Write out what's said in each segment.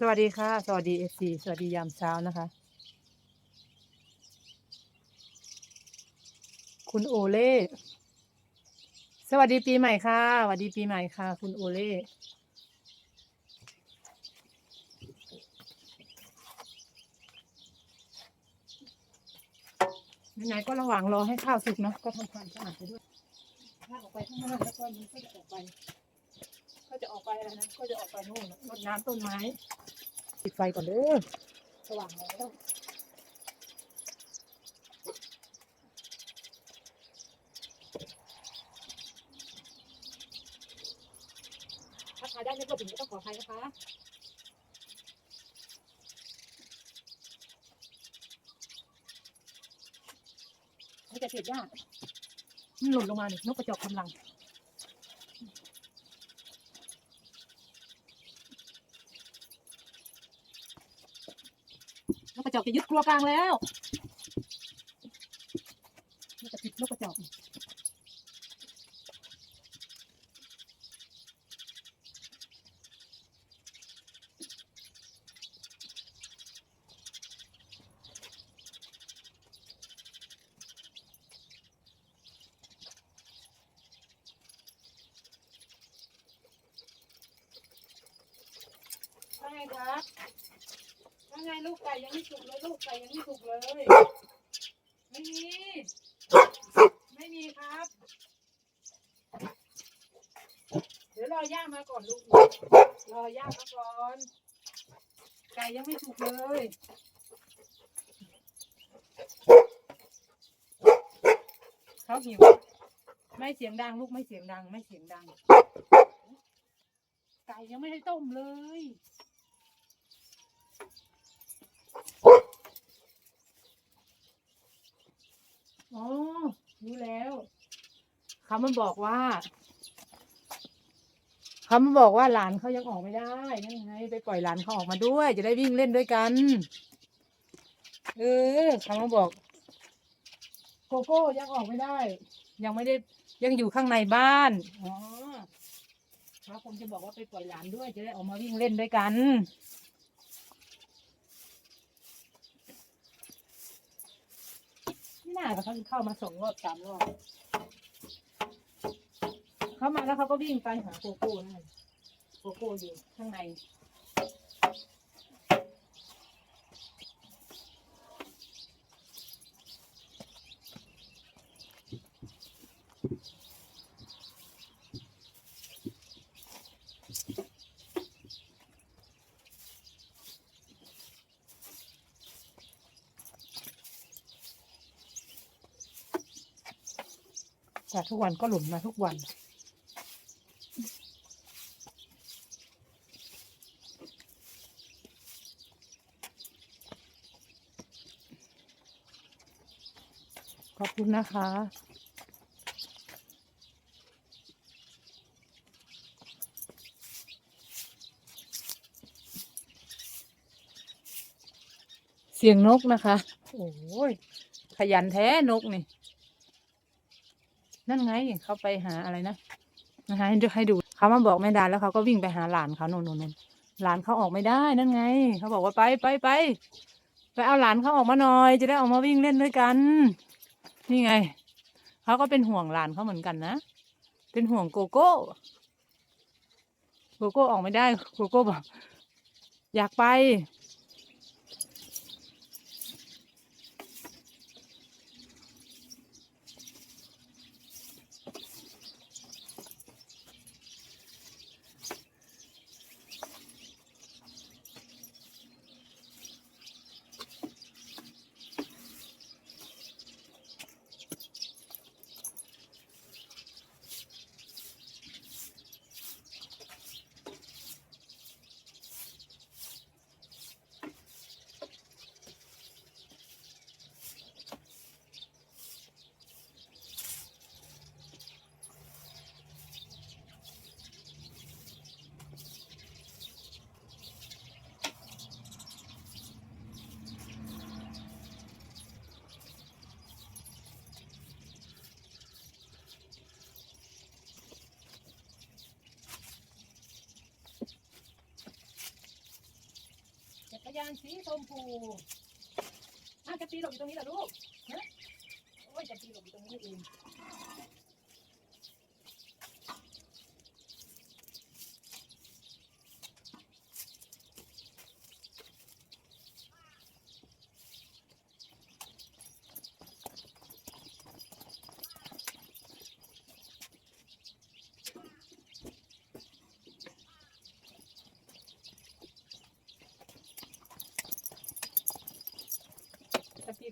สวัสดีค่ะ สวัสดีเอซีสวัสดียามเช้านะคะ คุณโอเล่สวัสดีปีใหม่ค่ะสวัสดีปีใหม่ค่ะ คุณโอเล่ไหนๆก็ระหว่างรอให้ข้าวสุกเนาะก็ทำความสะอาดไปด้วยถ้าออกไปข้างนอกแล้วก็มันก็จะออกไป ก็จะออกไปอะไรนะก็จะออกไปนู่นรดน้ำต้นไม้ ปิดไฟก่อนเด้อสว่างแล้วถ้าทายได้ไม่กดถึงต้องขออภัยนะคะมันจะเสียยากมันหล่นลงมาเนี่ยนกกระจอกกำลัง นกกระ จอกจะยึดครัวกลางแล้วนกกระจิบนกกระจอกว่าไงคะว่า ไงลูกไก่ยังไม่สุกเลยลูกไก่ยังไม่สุกเลย ไม่มี ไม่มีครับ เดี๋ยวรอย่างมาก่อนลูก รอย่างมาก่อน ไก่ยังไม่สุกเลยเขาหิวไม่เสียงดังลูกไม่เสียงดัง ไม่เสียงดัง ไก่ยังไม่ได้ต้มเลย อ๋อ รู้แล้ว เขามันบอกว่า เขามันบอกว่าหลานเขายังออกไม่ได้นั่นไงไปปล่อยหลานเขาออกมาด้วย จะได้วิ่งเล่นด้วยกัน เออ เขามาบอก โกโก้ยังออกไม่ได้ ยังไม่ได้ยังอยู่ข้างในบ้าน อ๋อเขาคงจะบอกว่าไปปล่อยหลานด้วย จะได้ออกมาวิ่งเล่นด้วยกัน ไม่น่าเขาเข้ามาสองรอบสามรอบเขามาแล้วเขาก็วิ่งไปหาโกโก้นั่นโกโก้อยู่ข้างใน จาทุกวันก็หลุมมาทุกวัน ขอบคุณนะคะเสียงนกนะคะ โอ้ย ขยันแท้นกนี่ นั่นไงเขาไปหาอะไรนะนะคะให้ดูให้ดูเขามาบอกแม่ดาแล้วเขาก็วิ่งไปหาหลานเขาโน่นโน่นโน่นหลานเขาออกไม่ได้นั่นไง เขาบอกว่าไปไปไปไปเอาหลานเขาออกมาหน่อย จะได้ออกมาวิ่งเล่นด้วยกัน นี่ไงเขาก็เป็นห่วงหลานเขาเหมือนกันนะเป็นห่วงโกโก้โกโก้ออกไม่ได้โกโก้บอกอยากไป ยางสีชมพูน่าจะตีหลบอยู่ตรงนี้เหรอลูกฮะโอ้ยจะตีหลบอยู่ตรงนี้เอง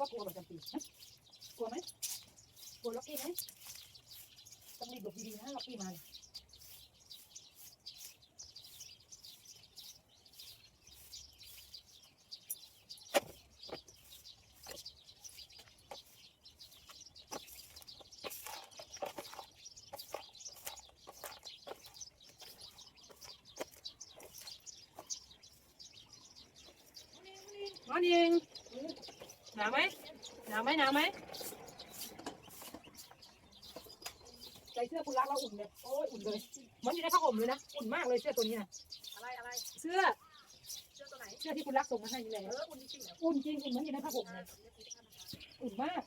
ก็กลัวเหมือนจำปีนะกลัวไหมกลัวล็อกกี้ไหมต้องรีบหลบดีๆนะล็อกกี้มาเนี่ยมอนิ่ง หนาวไหมหนาวไหมหนาวไหมใส่เสื้อคุณรักแล้วอุ่นเลยโอ้ยอุ่นเลยเหมือนอยู่ในผ้าห่มเลยนะ อุ่นมากเลยเสื้อตัวนี้นะอะไรอะไรเสื้อเชื่อตัวไหน เสื้อที่คุณรักส่งมาให้นี่แหละเออคุณจริงเหรออุ่นจริงอุ่นเหมือนอยู่ในผ้าห่มเลยอุ่นมาก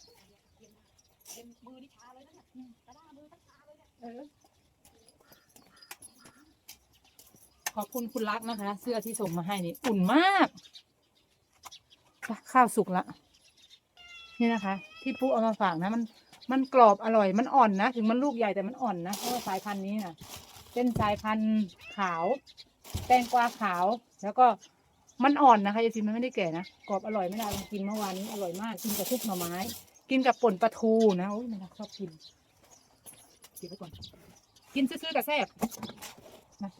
เป็นมือนี่ชาเลยนะเนี่ยกระด้างมือทั้งชาเลยเนี่ยเออขอบคุณคุณรักนะคะ เสื้อที่ส่งมาให้นี่ อุ่นมากไปข้าวสุกละ นี่นะคะ ที่ปุ๊เอามาฝากนะ มันมันกรอบอร่อยมันอ่อนนะ ถึงมันลูกใหญ่แต่มันอ่อนนะเพราะว่าสายพันธุ์นี้นะเป็นสายพันธุ์ขาว แตงกวาขาว แล้วก็มันอ่อนนะคะยายซิมมันไม่ได้แก่นะกรอบอร่อยไม่ได้ลองกินเมื่อวานนี้อร่อยมากกินกับทุกหน่อไม้ กินกับป่นปลาทูนะโอ้ยมันชอบกินก็บไว้ก่อนกินซื้อๆกับแซ่บนะ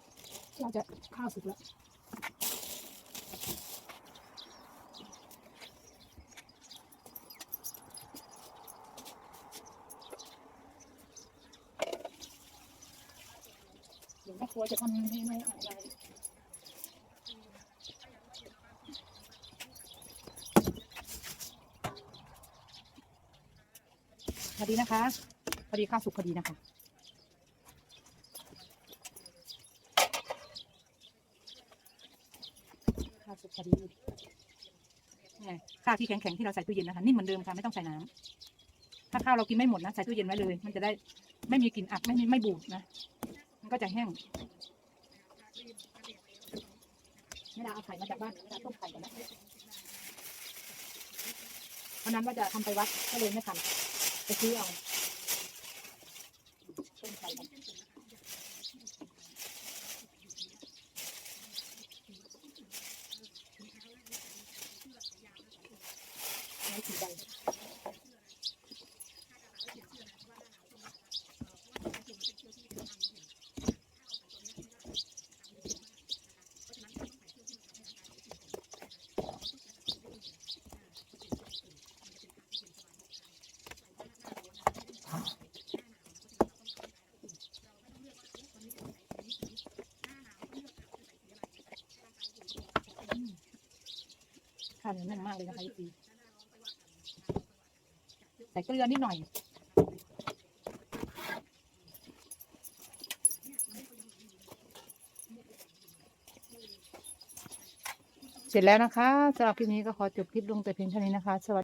เราจะข้าวสุกแล้ว ดี๋ยวแม่ครัวจะทำเมนูอะไรพอดีนะคะ พอดีข้าวสุกพอดีนะคะข้าวสุกพอดีข้าวที่แข็งๆที่เราใส่ตู้เย็นนะคะนิ่มเหมือนเดิมค่ะไม่ต้องใส่น้ำถ้าข้าวเรากินไม่หมดนะใส่ตู้เย็นไว้เลย มันจะได้ไม่มีกลิ่นอับไม่ไม่บูดนะ มันก็จะแห้งไม่ได้เอาไข่มาจากบ้านไม่ได้ต้มไข่ก่อนนะวันนั้นว่าจะทำไปวัดก็เลยไม่ทำไปซื้อเอาต้มไข่ก่อนไม้สีใด ข้าวเหนียวแน่นมากเลยนะคะพี่ใส่เกลือนิดหน่อย เสร็จแล้วนะคะสำหรับคลิปนี้ก็ขอจบคลิปลงแต่เพียงเท่านี้นะคะ สวัสดี